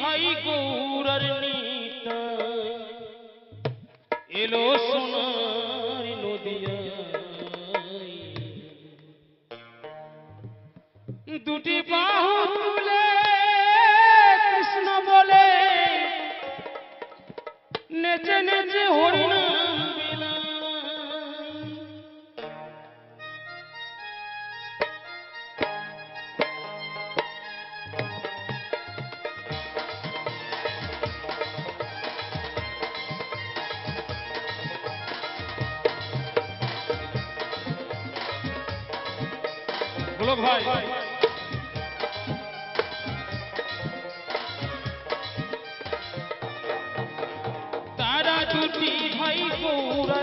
ভাই গৌরার নিতা। এলো সোনার নদিয়া। দুটি বাহু তুলে কৃষ্ণ বলে নেচে নেচে হরিণা बोलो भाई। तारा टूटी भाई पूरा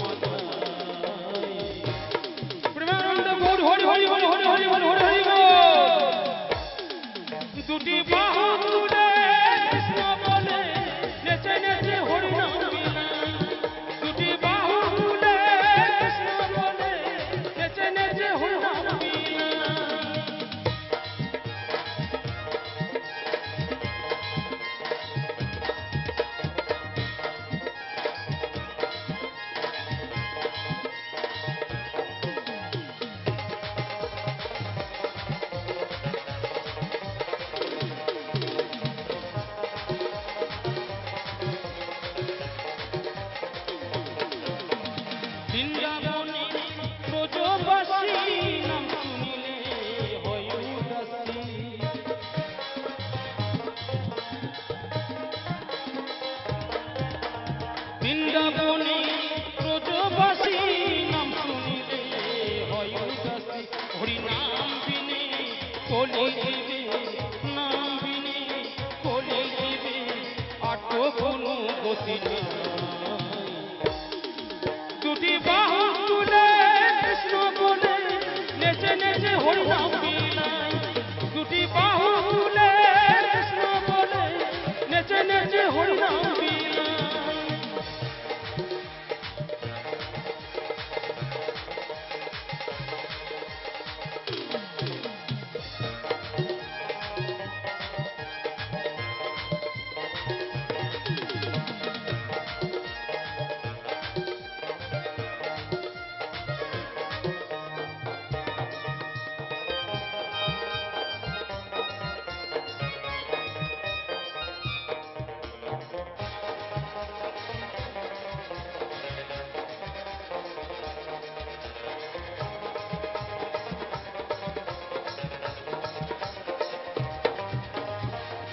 হরি দুটি বাহু তুলে কৃষ্ণ বলে নেচে নেচে বিলায় দুটি নেচে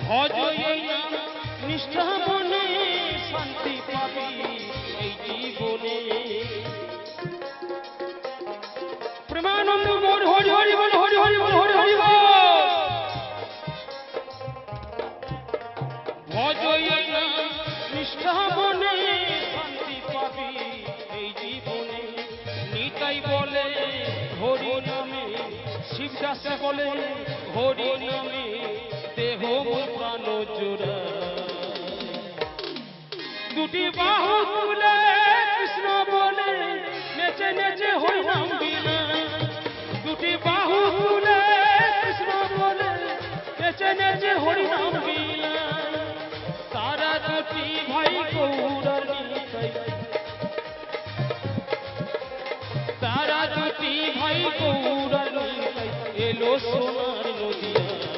ভজ এই নিষ্ঠা মনে শান্তি পাবি এই জীবনে। প্রেমানন্দ গৌর হরি হরি বল, হরি হরি বল, হরি হরি বল। ভজ নিষ্ঠা মনে শান্তি পাবি এই জীবনে। নিতাই বলে, হরি নামে, শিবদাসে বলে, হরি নামে। দেহ প্রাণ জোড়া। দুটি বাহু তুলে কৃষ্ণ বলে, নেচে নেচে হইলাম বিনা দুটি বাহু তুলে কৃষ্ণ বলে, নেচে নেচে হরিনাম বিনা তারা দুটি ভাই কৌরানি তারা দুটি ভাই কৌরানি এলো সোনার নদিয়া